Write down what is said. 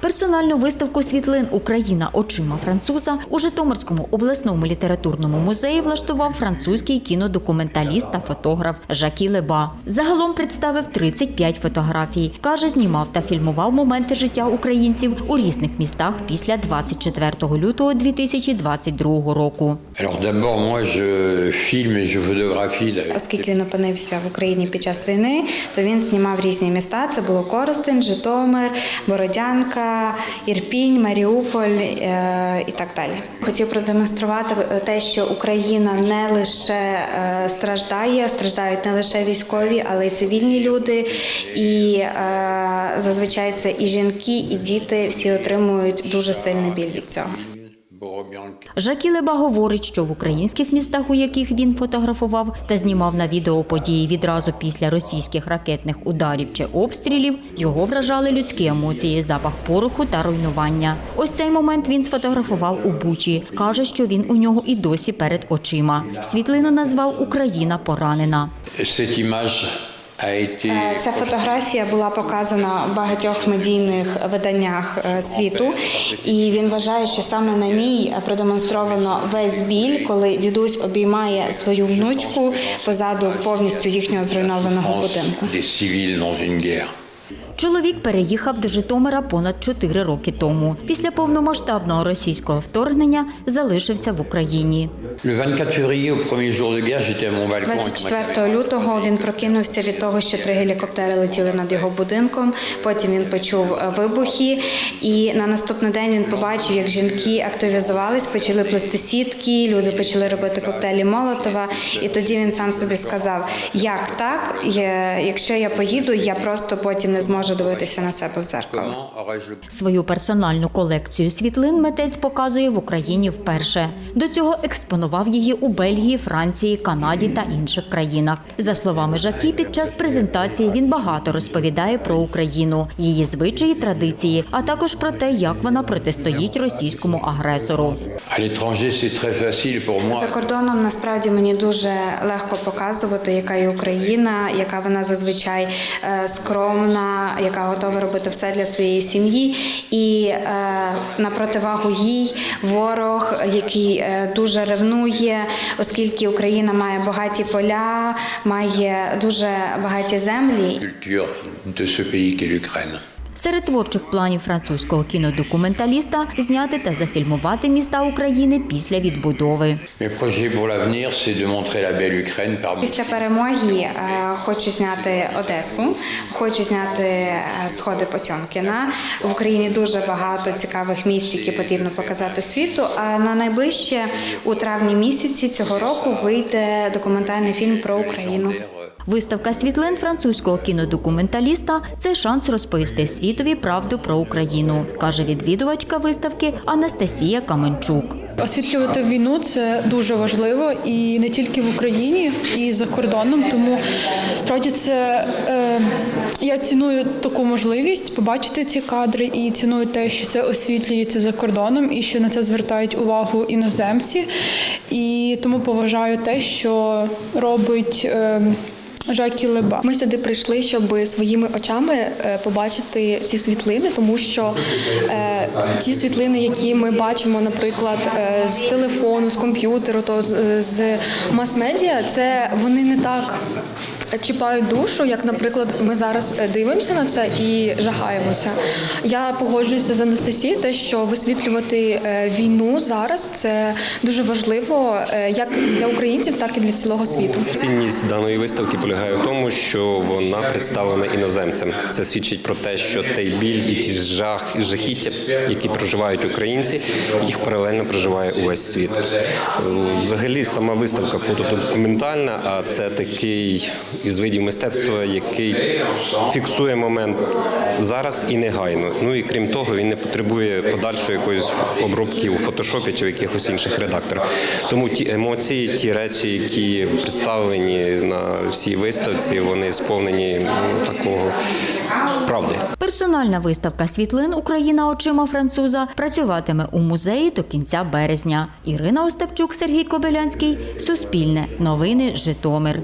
Персональну виставку світлин Україна очима француза у Житомирському обласному літературному музеї влаштував французький кінодокументаліст та фотограф Жакі Леба. Загалом представив 35 фотографій. Каже, знімав та фільмував моменти життя українців у різних містах після 24 лютого 2022 року. Оскільки він опинився в Україні під час війни, то він знімав різні міста. Це було Коростень, Житомир, Бородянка, Ірпінь, Маріуполь е, і так далі. Хотів продемонструвати те, що Україна не лише е, страждає, страждають не лише військові, але й цивільні люди. І е, зазвичай це і жінки, і діти всі отримують дуже сильний біль від цього. Жакі Леба говорить, що в українських містах, у яких він фотографував та знімав на відео події відразу після російських ракетних ударів чи обстрілів, його вражали людські емоції, запах пороху та руйнування. Ось цей момент він сфотографував у Бучі. каже, що він у нього і досі перед очима. Світлину назвав Україна поранена. Е, Ця фотографія була показана в багатьох медійних виданнях е, світу, і він вважає, що саме на ній продемонстровано весь біль, коли дідусь обіймає свою внучку позаду повністю їхнього зруйнованого будинку. Чоловік переїхав до Житомира понад чотири роки тому. Після повномасштабного російського вторгнення залишився в Україні. Le 24 février, au premier jour de guerre, j'étais à mon balcon avec ma 24 лютого він прокинувся від того, що три гелікоптери летіли над його будинком. Потім він почув вибухи, і на наступний день він побачив, як жінки активізувались, почали плести сітки, люди почали робити коктейлі Молотова. І тоді він сам собі сказав: як так, якщо я поїду, я просто потім не зможу дивитися на себе в зеркало. Свою персональну колекцію світлин митець показує в Україні вперше. До цього експонував її у Бельгії, Франції, Канаді та інших країнах. За словами Жакі, під час презентації він багато розповідає про Україну, її звичаї, традиції, а також про те, як вона протистоїть російському агресору. За кордоном насправді мені дуже легко показувати, яка є Україна, яка вона зазвичай е, скромна, яка готова робити все для своєї сім'ї. І е, на противагу їй ворог, який е, дуже ревнує, оскільки Україна має багаті поля, має дуже багаті землі. Культура de ce pays. Серед творчих планів французького кінодокументаліста зняти та зафільмувати міста України після відбудови. Після перемоги е, хочу зняти Одесу, хочу зняти е, сходи Потьомкіна. В Україні дуже багато цікавих місць, які потрібно показати світу. А на найближче у травні місяці цього року вийде документальний фільм про Україну. Виставка світлин французького кінодокументаліста це шанс розповісти світові правду про Україну, каже відвідувачка виставки Анастасія Каменчук. Освітлювати війну це дуже важливо і не тільки в Україні, і за кордоном. Тому справді це е, я ціную таку можливість побачити ці кадри і ціную те, що це освітлюється за кордоном і що на це звертають увагу іноземці. І тому поважаю те, що робить. Е, Жакі Леба. Ми сюди прийшли, щоб своїми очами е, побачити ці світлини, тому що е, ті світлини, які ми бачимо, наприклад, е, з телефону, з комп'ютеру, то з, з мас-медіа, це вони не так. Чіпають душу, як, наприклад, ми зараз е, дивимося на це і жагаємося. Я погоджуюся з Анастасією, те, що висвітлювати е, війну зараз це дуже важливо е, як для українців, так і для цілого світу. Цінність даної виставки полягає в тому, що вона представлена іноземцям. Це свідчить про те, що той біль і ті жах і жахіття, які проживають українці, їх паралельно проживає увесь світ. Взагалі, сама виставка фотодокументальна, а це такий із видів мистецтва, який фіксує момент зараз і негайно. Ну і крім того, він не потребує подальшої якоїсь обробки у фотошопі чи в якихось інших редакторах. Тому ті емоції, ті речі, які представлені на всій виставці, вони сповнені ну, такого правди. Персональна виставка світлин Україна очима француза працюватиме у музеї до кінця березня. Ірина Остапчук, Сергій Кобилянський, Суспільне, Новини, Житомир.